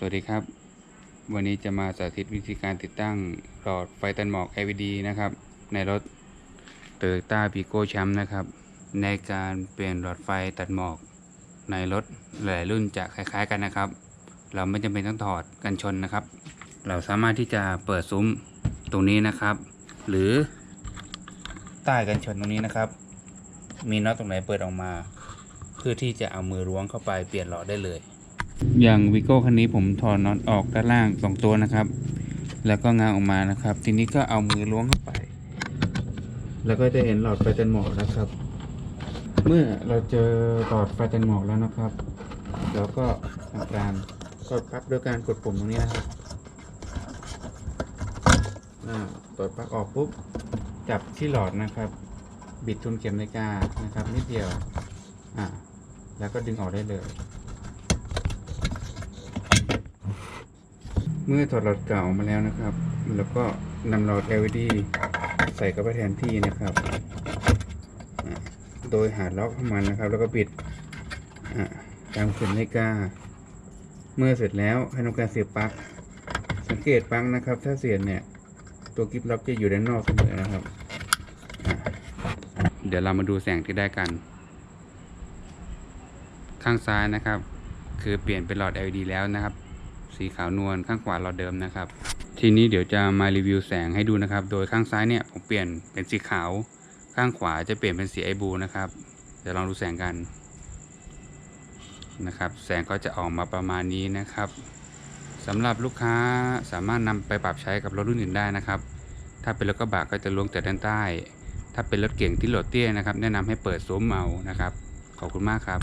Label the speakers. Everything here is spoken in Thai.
Speaker 1: สวัสดีครับ วันนี้จะมาสาธิตวิธีการติดตั้งหลอดไฟตันหมอก LED นะครับ ในรถ Toyota p i g o Champ นะครับ ในการเปลี่ยนหลอดไฟตัดหมอก ในรถหลายรุ่นจะคล้ายๆกันนะครับ เราไม่จำเป็นต้องถอดกันชนนะครับ เราสามารถที่จะเปิดซุ้มตรงนี้นะครับ หรือใต้กันชนตรงนี้นะครับ มีน็อตตรงไหนเปิดออกมา เพื่อที่จะเอามือล้วงเข้าไปเปลี่ยนหลอดได้เลย อย่างวิโก้คันนี้ผมถอดน็อตออกด้านล่างสองตัวนะครับ แล้วก็งางออกมานะครับ ทีนี้ก็เอามือล้วงเข้าไป แล้วก็จะเห็นหลอดไฟตันหมอกนะครับ เมื่อเราเจอหลอดไฟตันหมอกแล้วนะครับเราก็ทำการกดปลั๊กด้วยการกดปุ่มตรงนี้นะครับอ่าเปิดปลั๊กออกปุ๊บจับที่หลอดนะครับ บิดทุนเข็มนาฬิกานะครับนิดเดียวอ่าแล้วก็ดึงออกได้เลย เมื่อถอดหลอดเก่ามาแล้วนะครับ แล้วก็นำหลอด LED ใส่เข้าไปแทนที่นะครับ โดยหาล็อกของมันนะครับ แล้วก็บิดตามเข็มนาฬิกา เมื่อเสร็จแล้วให้ทำการเสียบปลั๊ก สังเกตปลั๊กนะครับ ถ้าเสียบเนี่ย ตัวกิฟล็อกจะอยู่ด้านนอกเสมอนะครับ เดี๋ยวเรามาดูแสงที่ได้กัน ข้างซ้ายนะครับ คือเปลี่ยนเป็นหลอด LED แล้วนะครับ สีขาวนวลข้างขวาเราเดิมนะครับ ทีนี้เดี๋ยวจะมารีวิวแสงให้ดูนะครับ โดยข้างซ้ายเนี่ยผมเปลี่ยนเป็นสีขาว ข้างขวาจะเปลี่ยนเป็นสีไอบูนะครับเดี๋ยวลองดูแสงกันนะครับ แสงก็จะออกมาประมาณนี้นะครับสำหรับลูกค้าสามารถนำไปปรับใช้กับรถรุ่นอื่นได้นะครับ ถ้าเป็นรถกระบะก็จะลวงแต่ด้านใต้ ถ้าเป็นรถเก่งที่โหลดเตี้ยนะครับ แนะนำให้เปิดซุ้มเอานะครับ ขอบคุณมากครับ